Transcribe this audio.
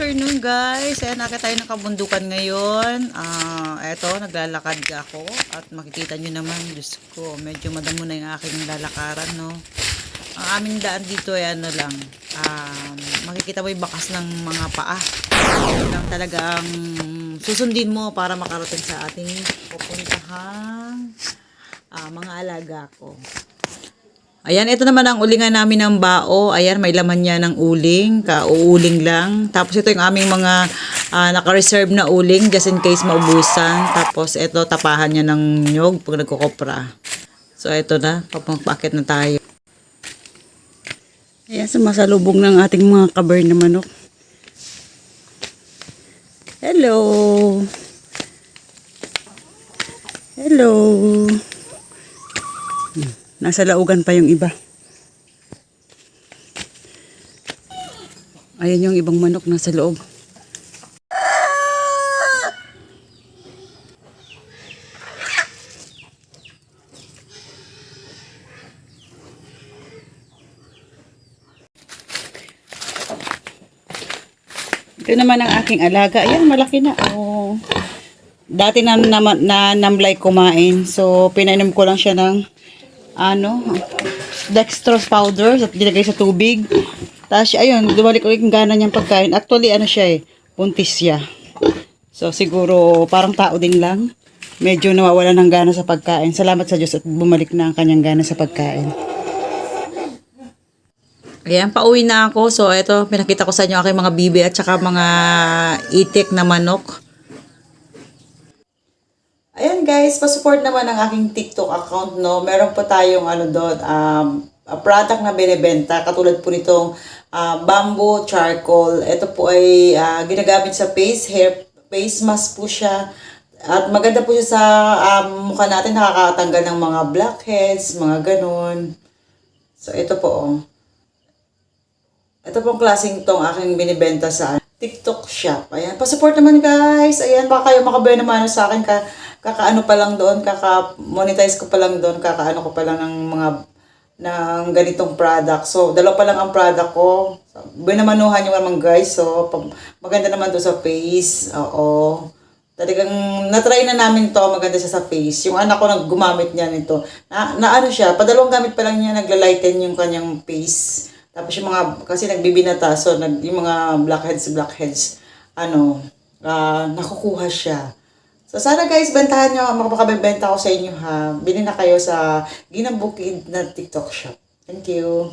afternoon guys. Ayan, nakita tayo ng kabundukan ngayon. Ah, eto, naglalakad ako. At makikita nyo naman, Diyos ko, medyo madamo na yung aking lalakaran, no. Ang aming daan dito ay ano lang, um, makikita mo yung bakas ng mga paa. Yun talagang susundin mo para makarating sa ating pupuntahang ah, mga alaga ko. Ayan, ito naman ang ulingan namin ng bao. Ayan, may laman niya ng uling. Kauuling lang. Tapos ito yung aming mga ah, naka-reserve na uling just in case maubusan. Tapos ito, tapahan niya ng nyog pag nagkukopra. So ito na, papangpakit na tayo. Ayan, sumasalubong ng ating mga kabar na manok. Hello! Hello! Nasa laugan pa yung iba. Ayan yung ibang manok nasa loob. Ito naman ang aking alaga. Ayan, malaki na. Oh. Dati na, na, na namlay kumain. So, pinainom ko lang siya ng ano, dextrose powder at dinagay sa tubig. Tapos, ayun, dumalik ulit yung gana niyang pagkain. Actually, ano siya eh, buntis siya. So, siguro, parang tao din lang. Medyo nawawala ng gana sa pagkain. Salamat sa Diyos at bumalik na ang kanyang gana sa pagkain. Ayan, pauwi na ako. So, ito, pinakita ko sa inyo aking mga bibi at saka mga itik na manok. Guys, pa-support naman ang aking TikTok account, no. Meron po tayong ano doon, um, a product na binibenta, katulad po nitong ah, bamboo charcoal. Ito po ay ah, ginagamit sa face, hair, face mask po siya. At maganda po siya sa um, mukha natin, nakakatanggal ng mga blackheads, mga ganun. So, ito po, oh. Ito pong klaseng tong aking binibenta sa TikTok shop. Ayan, pa-support naman guys. Ayan, baka kayo makabaya naman sa akin. Ka, kakaano pa lang doon, kaka-monetize ko pa lang doon, kakaano ko pa lang ng mga ng ganitong product. So, dalawa pa lang ang product ko. So, binamanuhan nyo naman guys. So, maganda naman to sa face. Oo. Talagang natry na namin to, maganda siya sa face. Yung anak ko nag gumamit niya nito. Na, na ano siya, padalawang gamit pa lang niya, naglalighten yung kanyang face. Tapos yung mga, kasi nagbibinata, so nag, yung mga blackheads, blackheads, ano, ah, nakukuha siya. So sana guys, bentahan nyo, makapagabenta ko sa inyo ha. Bili na kayo sa Ginambukid na TikTok shop. Thank you.